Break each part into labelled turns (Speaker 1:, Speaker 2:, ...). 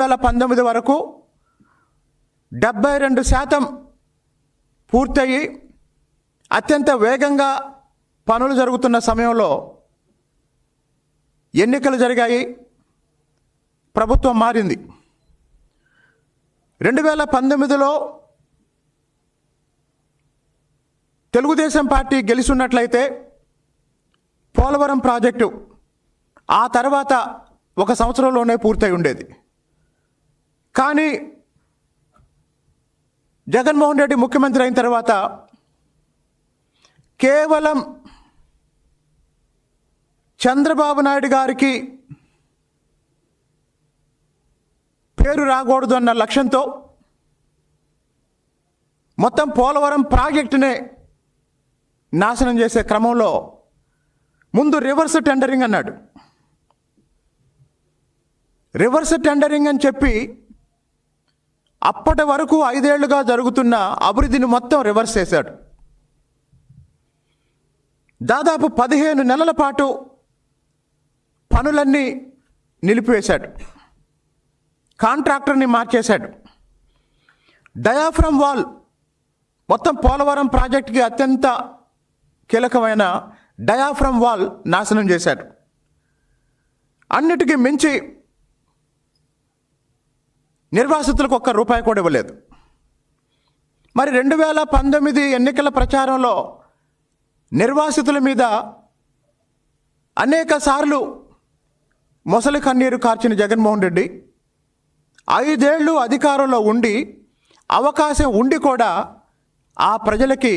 Speaker 1: వేల పంతొమ్మిది వరకు డెబ్బై రెండు శాతం పూర్తయి అత్యంత వేగంగా పనులు జరుగుతున్న సమయంలో ఎన్నికలు జరిగాయి. ప్రభుత్వం మారింది. రెండు వేల పంతొమ్మిదిలో తెలుగుదేశం పార్టీ గెలిచున్నట్లయితే పోలవరం ప్రాజెక్టు ఆ తర్వాత ఒక సంవత్సరంలోనే పూర్తయి ఉండేది. కానీ జగన్మోహన్ రెడ్డి ముఖ్యమంత్రి అయిన తర్వాత కేవలం చంద్రబాబు నాయుడు గారికి పేరు రాకూడదు అన్న లక్ష్యంతో మొత్తం పోలవరం ప్రాజెక్టునే నాశనం చేసే క్రమంలో ముందు రివర్స్ టెండరింగ్ అన్నాడు. రివర్స్ టెండరింగ్ అని చెప్పి అప్పటి వరకు ఐదేళ్ళుగా జరుగుతున్న అభివృద్ధిని మొత్తం రివర్స్ చేశాడు. దాదాపు పదిహేను నెలల పాటు పనులన్నీ నిలిపివేశాడు. కాంట్రాక్టర్ని మార్చేశాడు. డయాఫ్రమ్ వాల్ మొత్తం పోలవరం ప్రాజెక్టుకి అత్యంత కీలకమైన డయాఫ్రమ్ వాల్ నాశనం చేశాడు. అన్నిటికీ మించి నిర్వాసితులకు ఒక్క రూపాయి కూడా ఇవ్వలేదు. మరి రెండు వేల పంతొమ్మిది ఎన్నికల ప్రచారంలో నిర్వాసితుల మీద అనేక సార్లు మొసలి కన్నీరు కార్చిన జగన్మోహన్ రెడ్డి ఐదేళ్ళు అధికారంలో ఉండి అవకాశం ఉండి కూడా ఆ ప్రజలకి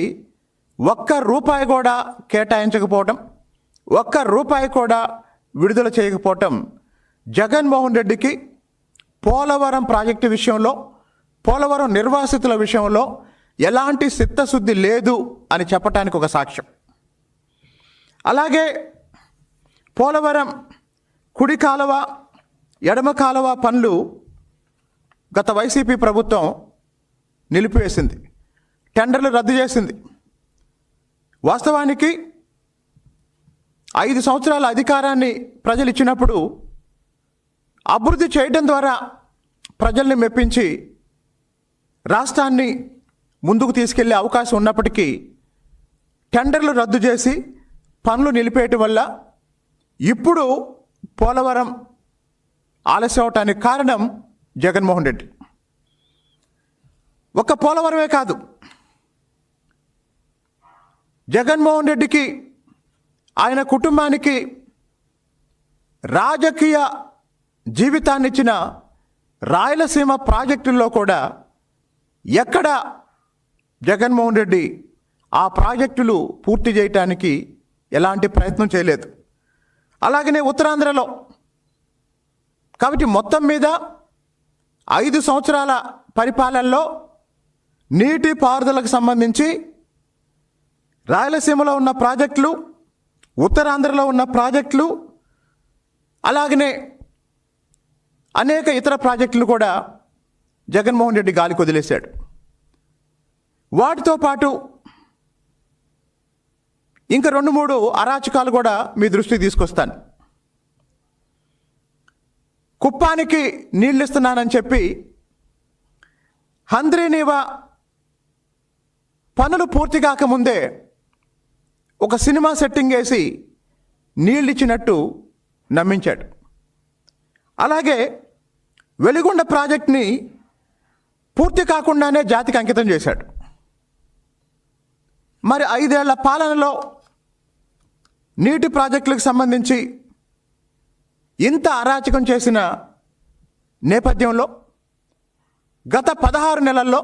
Speaker 1: ఒక్క రూపాయి కూడా కేటాయించకపోవటం ఒక్క రూపాయి కూడా విడుదల చేయకపోవటం జగన్మోహన్ రెడ్డికి పోలవరం ప్రాజెక్టు విషయంలో పోలవరం నిర్వాసితుల విషయంలో ఎలాంటి చిత్తశుద్ధి లేదు అని చెప్పటానికి ఒక సాక్ష్యం. అలాగే పోలవరం కుడి కాలువ ఎడమ కాలువ పనులు గత వైసీపీ ప్రభుత్వం నిలిపివేసింది టెండర్లు రద్దు చేసింది. వాస్తవానికి ఐదు సంవత్సరాల అధికారాన్ని ప్రజలు ఇచ్చినప్పుడు అభివృద్ధి చేయడం ద్వారా ప్రజల్ని మెప్పించి రాష్ట్రాన్ని ముందుకు తీసుకెళ్ళే అవకాశం ఉన్నప్పటికీ టెండర్లు రద్దు చేసి పనులు నిలిపేయటం వల్ల ఇప్పుడు పోలవరం ఆలస్యం అవటానికి కారణం జగన్మోహన్ రెడ్డి. ఒక్క పోలవరమే కాదు. జగన్మోహన్ రెడ్డికి ఆయన కుటుంబానికి రాజకీయ జీవితాన్నిచ్చిన రాయలసీమ ప్రాజెక్టుల్లో కూడా ఎక్కడ జగన్మోహన్ రెడ్డి ఆ ప్రాజెక్టులు పూర్తి చేయటానికి ఎలాంటి ప్రయత్నం చేయలేదు. అలాగనే ఉత్తరాంధ్రలో కాబట్టి మొత్తం మీద ఐదు సంవత్సరాల పరిపాలనలో నీటి పారుదలకు సంబంధించి రాయలసీమలో ఉన్న ప్రాజెక్టులు ఉత్తరాంధ్రలో ఉన్న ప్రాజెక్టులు అలాగనే అనేక ఇతర ప్రాజెక్టులు కూడా జగన్మోహన్ రెడ్డి గాలికి వదిలేశాడు. వాటితో పాటు ఇంకా రెండు మూడు అరాచకాలు కూడా మీ దృష్టికి తీసుకొస్తాను. కుప్పానికి నీళ్ళు ఇస్తున్నానని చెప్పి హంద్రీనీవా పనులు పూర్తి కాకముందే ఒక సినిమా సెట్టింగ్ వేసి నీళ్ళిచ్చినట్టు నమ్మించాడు. అలాగే వెలిగొండ ప్రాజెక్ట్ని పూర్తి కాకుండానే జాతికి అంకితం చేశాడు. మరి ఐదేళ్ళ పాలనలో నీటి ప్రాజెక్టులకు సంబంధించి ఇంత అరాచకం చేసిన నేపథ్యంలో గత పదహారు నెలల్లో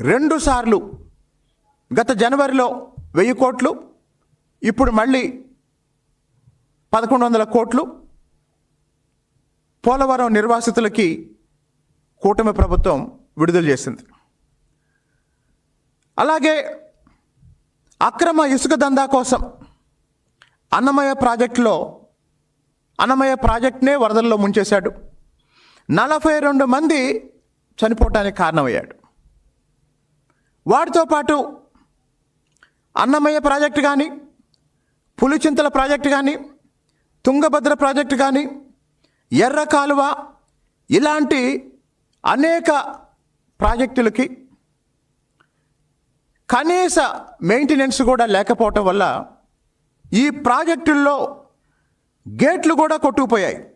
Speaker 1: రెండుసార్లు గత జనవరిలో వెయ్యి కోట్లు ఇప్పుడు మళ్ళీ పదకొండు వందల కోట్లు పోలవరం నిర్వాసితులకి కూటమి ప్రభుత్వం విడుదల చేసింది. అలాగే అక్రమ ఇసుక దందా కోసం అన్నమయ్య ప్రాజెక్టులో అన్నమయ్య ప్రాజెక్ట్నే వరదల్లో ముంచేశాడు. నలభై రెండు మంది చనిపోవటానికి కారణమయ్యాడు. వాటితో పాటు అన్నమయ్య ప్రాజెక్టు కానీ పులిచింతల ప్రాజెక్టు కానీ తుంగభద్ర ప్రాజెక్టు కానీ ఎర్ర కాలువ ఇలాంటి అనేక ప్రాజెక్టులకి కనీస మెయింటెనెన్స్ కూడా లేకపోవటం వల్ల ఈ ప్రాజెక్టుల్లో గేట్లు కూడా కొట్టుకుపోయాయి.